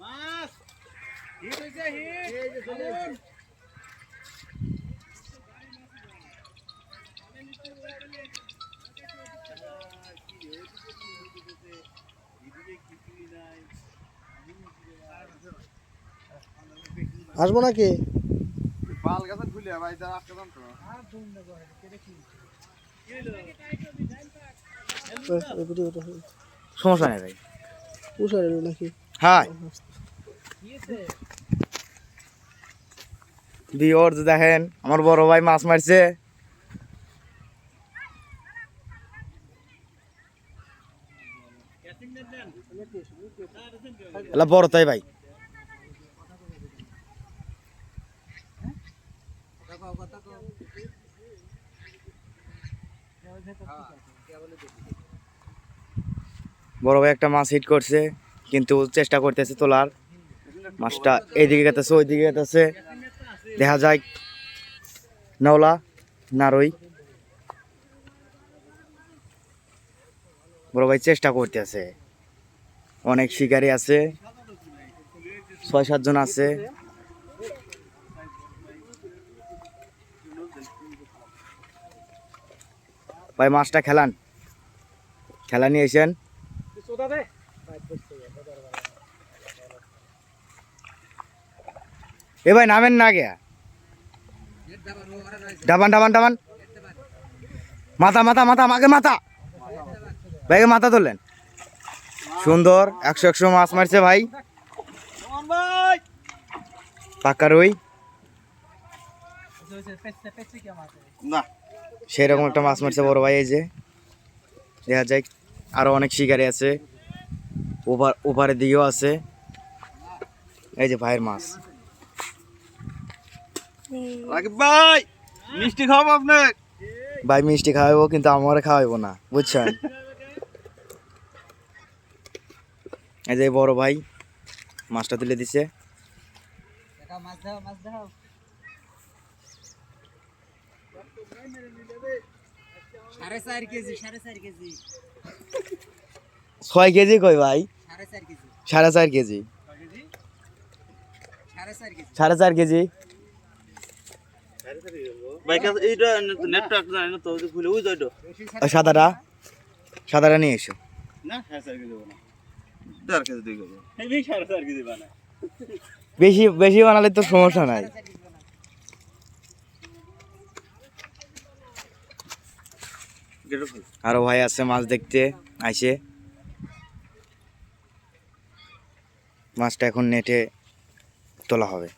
মাছ hit হইছে hit আসব নাকি পাল গাছে খুলে ভাই তার আটকে দাম তো সমস্যা নেই ভাই। উষার এলো নাকি হ্যাঁ বিওর দেখেন, আমার বড় ভাই মাছ মারছে। এলা বড় তাই ভাই। বড় ভাই একটা মাছ হিট করছে, কিন্তু চেষ্টা করতেছে তোলার। মাছটা এইদিকে গেতেছে, ওইদিকে গেতেছে। দেখা যায় নওলা, নারই। বড় ভাই চেষ্টা করতেছে। অনেক শিকারি আছে, ছয় সাতজন আছে। ভাই, মাছটা খেলান। খেলা নিয়ে এসেন এ ভাই নামেন না গে ডাবান ডাবান ডাবান। মাথা মাথা মাথা মাকে মাথা। ভাইকে মাথা তুললেন। সুন্দর একশো একশো মাছ মারছে ভাই। পাক্কা রুই। সেরকম একটা মাছ মারছে বড় ভাই এই যে। দেখা যায় আরও অনেক শিকারি আছে। ওভার ওভারের দিকেও আছে। এই যে ভাইয়ের মাছ। ভাই মিষ্টি খাওয়াবো আপনার? ভাই মিষ্টি খাওয়াবো কিন্তু আমার খাওয়াবো না বুঝছেন? এই যে বড় ভাই মাছটা তুলে দিছে। ছয় কেজি কই ভাই? সাড়ে চার কেজি। সাড়ে চার কেজি। সাদাটা? সাদাটা নিয়ে এসো। বেশি বেশি বানালে তো সমস্যা নাই। আরও ভাই আছে মাছ দেখতে আইসে। মাছটা এখন নেটে তোলা হবে।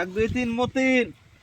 এক দুই তিন মতিন।